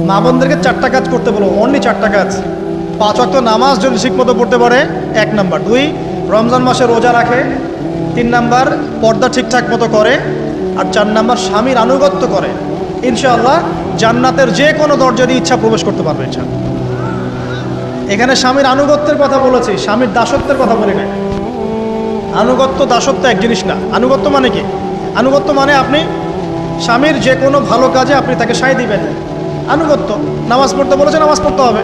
মা বোনদেরকে চারটা কাজ করতে বলো অনলি চারটা কাজ। পাঁচ অক্ত নামাজ যদি ঠিকমতো পড়তে পারে, এক নাম্বার। দুই, রমজান মাসে রোজা রাখে। তিন নাম্বার, পর্দা ঠিকঠাক মতো করে। আর চার নাম্বার, স্বামীর আনুগত্য করে। ইনশাআল্লাহ জান্নাতের যে কোনো দরজা দিয়ে ইচ্ছা প্রবেশ করতে পারবে ইচ্ছা এখানে স্বামীর আনুগত্যের কথা বলেছি, স্বামীর দাসত্বের কথা বলি না আনুগত্য, দাসত্ব এক জিনিস না। আনুগত্য মানে কি? আনুগত্য মানে আপনি স্বামীর যে কোনো ভালো কাজে আপনি তাকে সায় দিবেন। আনুগত্য। নামাজ পড়তে বলেছে, নামাজ পড়তে হবে।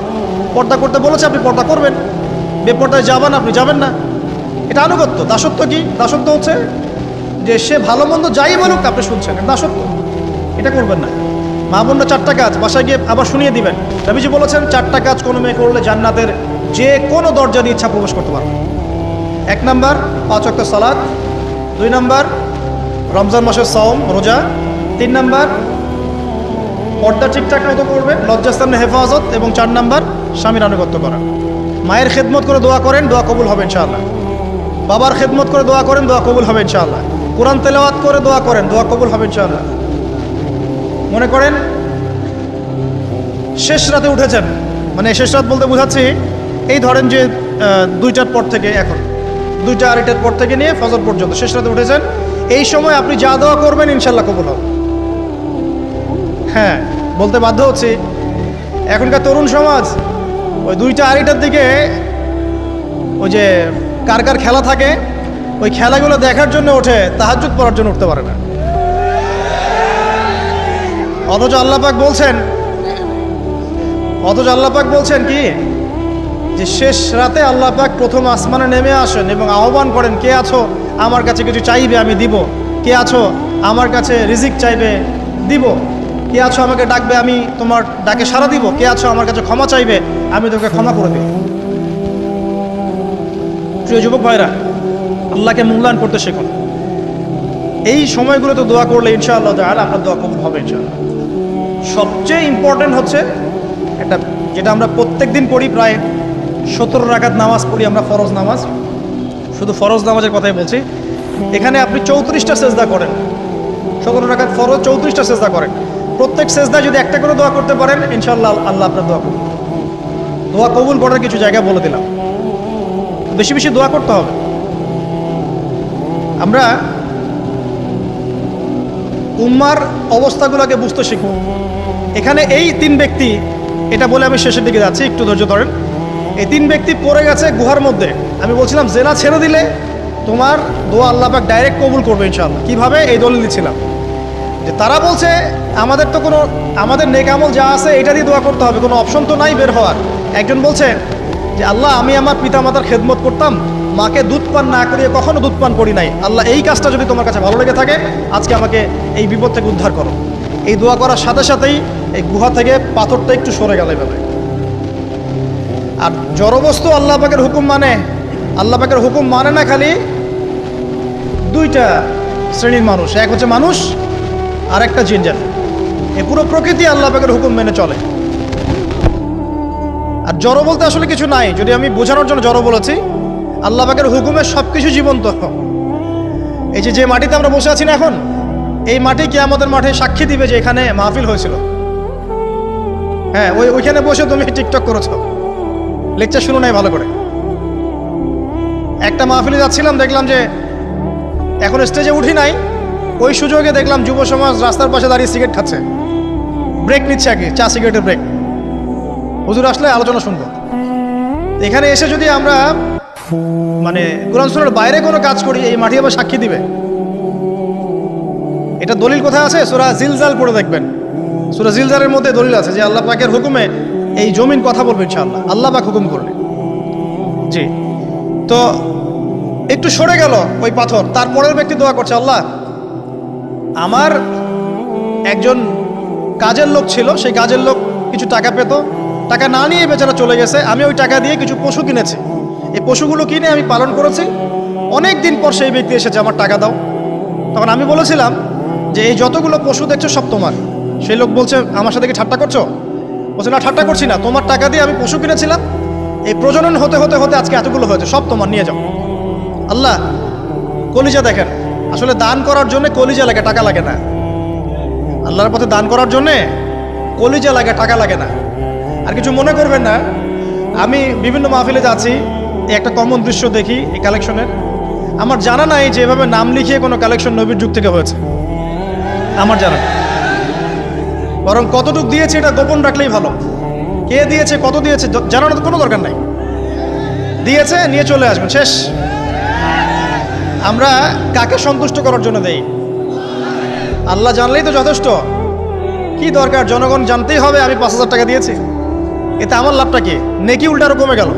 পর্দা করতে বলেছে, আপনি পর্দা করবেন। বেপর্দায় যাবেন, আপনি যাবেন না। এটা আনুগত্য। দাসত্ব কি? দাসত্ব হচ্ছে যে সে ভালো মন্দ যাই বলুক, আপনি শুনছেন। দাসত্ব। এটা করবেন না। মা বোনরা চারটা কাজ। বাসায় গিয়ে আবার শুনিয়ে দিবেন। রবিজি বলেছেন, চারটা কাজ কোনো মেয়ে করলে জান্নাতের যে কোনো দরজা দিয়ে ইচ্ছা প্রবেশ করতে পারবে। এক নাম্বার, পাঁচ অক্ট সালাদ দুই নাম্বার, রমজান মাসের সওম, রোজা। তিন নাম্বার পর্দা ঠিকঠাক মতো করবে লজ্জাস্থানের হেফাজত এবং চার নাম্বার, স্বামীর আনুগত্য করা। মায়ের খেদমত করে দোয়া করেন, দোয়া কবুল হবে ইনশাআল্লাহ। বাবার খেদমত করে দোয়া করেন, দোয়া কবুল হবে ইনশাআল্লাহ। কোরআন তেলাওয়াত করে দোয়া করেন, দোয়া কবুল হবে ইনশাআল্লাহ। মনে করেন, শেষ রাতে উঠেছেন। মানে শেষ রাত বলতে বোঝাচ্ছি, এই ধরেন যে দুইটার পর থেকে এখন, দুইটা আড়াইটার পর থেকে নিয়ে ফজর পর্যন্ত শেষ রাতে উঠেছেন। এই সময় আপনি যা দোয়া করবেন ইনশাল্লাহ কবুল হবে। হ্যাঁ বলতে বাধ্য হচ্ছি। এখনকার তরুণ সমাজ, ওই দুইটা আড়াইটার দিকে ওই যে কার কার খেলা থাকে, ওই খেলাগুলো দেখার জন্য ওঠে তাহাজুদ পড়ার জন্য উঠতে পারে না। অথচ আল্লাপাক বলছেন, অথচ আল্লাপাক বলছেন কি? যে শেষ রাতে আল্লাপাক প্রথম আসমানে নেমে আসেন এবং আহ্বান করেন, কে আছো? আমার কাছে কিছু চাইবে, আমি দিব। কে আছো? আমার কাছে রিজিক চাইবে, দিব। কে আছো আমাকে ডাকবে, আমি তোমার ডাকে সাড়া দিব। কে আছো আমার কাছে ক্ষমা চাইবে, আমি তোকে ক্ষমা করে দেব। প্রিয় যুবক ভাইরা, আল্লাহকে মূল্যায়ন করতে শেখুন। এই সময়গুলোতে দোয়া করলে ইনশাআল্লাহ তাহলে আপনার দোয়া কবুল হবে ইনশাআল্লাহ। সবচেয়ে ইম্পর্টেন্ট হচ্ছে একটা, যেটা আমরা প্রত্যেক দিন পড়ি প্রায় সতেরো রাকাত নামাজ পড়ি আমরা, ফরজ নামাজ। শুধু ফরজ নামাজের কথাই বলছি। এখানে আপনি চৌত্রিশটা সেজদা করেন। সতেরো রাকাত ফরজ, চৌত্রিশটা সেজদা করেন। প্রত্যেক সেজদা যদি একটা করে দোয়া করতে পারেন, ইনশাআল্লাহ আল্লাহ আপনার দোয়া কবুল দোয়া কবুল করার কিছু জায়গা বলে দিলাম। বেশি বেশি দোয়া করতে হবে। আমরা উম্মার অবস্থাগুলোকে বুঝতে শিখব। এখানে এই তিন ব্যক্তি, এটা বলে আমি শেষের দিকে যাচ্ছি, একটু ধৈর্য ধরেন। এই তিন ব্যক্তি পড়ে গেছে গুহার মধ্যে। আমি বলছিলাম জেনা ছেড়ে দিলে তোমার দোয়া আল্লাহ পাক ডাইরেক্ট কবুল করবে ইনশাআল্লাহ। কীভাবে? এই দলিল দিচ্ছিলাম যে তারা বলছে আমাদের তো কোনো, আমাদের নেকামল যা আছে এটা দিয়ে দোয়া করতে হবে, কোনো অপশন তো নাই বের হওয়ার। একজন বলছে যে, আল্লাহ, আমি আমার পিতামাতার খেদমত করতাম, মাকে দুধ পান না করিয়ে কখনো দুধ পান করি নাই। আল্লাহ, এই কাজটা যদি তোমার কাছে ভালো লেগে থাকে, আজকে আমাকে এই বিপদ থেকে উদ্ধার করো। এই দোয়া করার সাথে সাথেই এই গুহা থেকে পাথরটা একটু সরে গেল এভাবে। আর জড়বস্তু আল্লাহ পাকের হুকুম মানে আল্লাহ পাকের হুকুম মানে না খালি দুইটা শ্রেণির মানুষ, এক হচ্ছে মানুষ আর একটা জিনজাত এই পুরো প্রকৃতি আল্লাহ পাকের হুকুম মেনে চলে। আর জড় বলতে আসলে কিছু নাই। যদি আমি বোঝানোর জন্য জড় বলেছি, আল্লাহ পাকের হুকুমে সব কিছু জীবন্ত। এই যে যে মাটিতে আমরা বসে আছি না এখন, এই মাটি কি আমাদের মাঠে সাক্ষী দিবে যে এখানে মাহফিল হয়েছিল। হ্যাঁ ওই ওইখানে বসে তুমি টিকটক করেছ। লেকচার শুনো নাই ভালো করে। একটা মাহফিলে যাচ্ছিলাম, দেখলাম যে এখন স্টেজে উঠি নাই। ওই সুযোগে দেখলাম যুব সমাজ রাস্তার পাশে দাঁড়িয়ে সিগারেট খাচ্ছে। ব্রেক নিচ্ছে আগে, চা সিগারেটের ব্রেক হুজুর আসলে আলোচনা শুনব। এখানে এসে যদি আমরা মানে কোরআন সুরার বাইরে কোনো কাজ করি, এই মাটি আবার সাক্ষী দিবে। এটা দলিল কোথায় আছে? সুরা জিলজাল পড়ে দেখবেন। সুরা জিলজালের মধ্যে দলিল আছে যে আল্লাহ পাকের হুকুমে এই জমিন কথা বলবে ইনশাআল্লাহ। আল্লাহ পাক হুকুম করলে। জি। তো একটু সরে গেল ওই পাথর, তারপরের ব্যক্তি দোয়া করছে, আল্লাহ আমার একজন কাজের লোক ছিল, সেই কাজের লোক কিছু টাকা পেত। টাকা না নিয়ে বেচারা চলে গেছে। আমি ওই টাকা দিয়ে কিছু পশু কিনেছি। এই পশুগুলো কিনে আমি পালন করেছি। অনেক দিন পর সেই ব্যক্তি এসেছে আমার টাকা দাও। তখন আমি বলেছিলাম যে, এই যতগুলো পশু দেখছ সব তোমার। সেই লোক বলছে, আমার সাথে কি ঠাট্টা করছ? বলছে, না, ঠাট্টা করছি না। তোমার টাকা দিয়ে আমি পশু কিনেছিলাম। এই প্রজনন হতে হতে হতে আজকে এতগুলো হয়েছে। সব তোমার, নিয়ে যাও। আল্লাহ, কলিজা দেখেন। আসলে দান করার জন্য কলিজা লাগে, টাকা লাগে না। আল্লাহর পথে দান করার জন্যে কলিজা লাগে, টাকা লাগে না। আর কিছু মনে করবেন না, আমি বিভিন্ন মাহফিলে যাচ্ছি একটা কমন দৃশ্য দেখি এই কালেকশনের আমার জানা নাই যে এভাবে নাম লিখিয়ে কোনো কালেকশন নবীর যুগ থেকে হয়েছে। আমার জানা। বরং কতটুকু দিয়েছে এটা গোপন রাখলেই ভালো। কে দিয়েছে, কত দিয়েছে জানানোর কোনো দরকার নাই। দিয়েছে, নিয়ে চলে আসবেন, শেষ। আমরা কাকে সন্তুষ্ট করার জন্য দেই? আল্লাহ জানলেই তো যথেষ্ট। কি দরকার? জনগণ জানতেই হবে, আমি পাঁচ হাজার টাকা দিয়েছি। এতে আমার লাভটা কি? নেকি উল্টারও কমে গেল।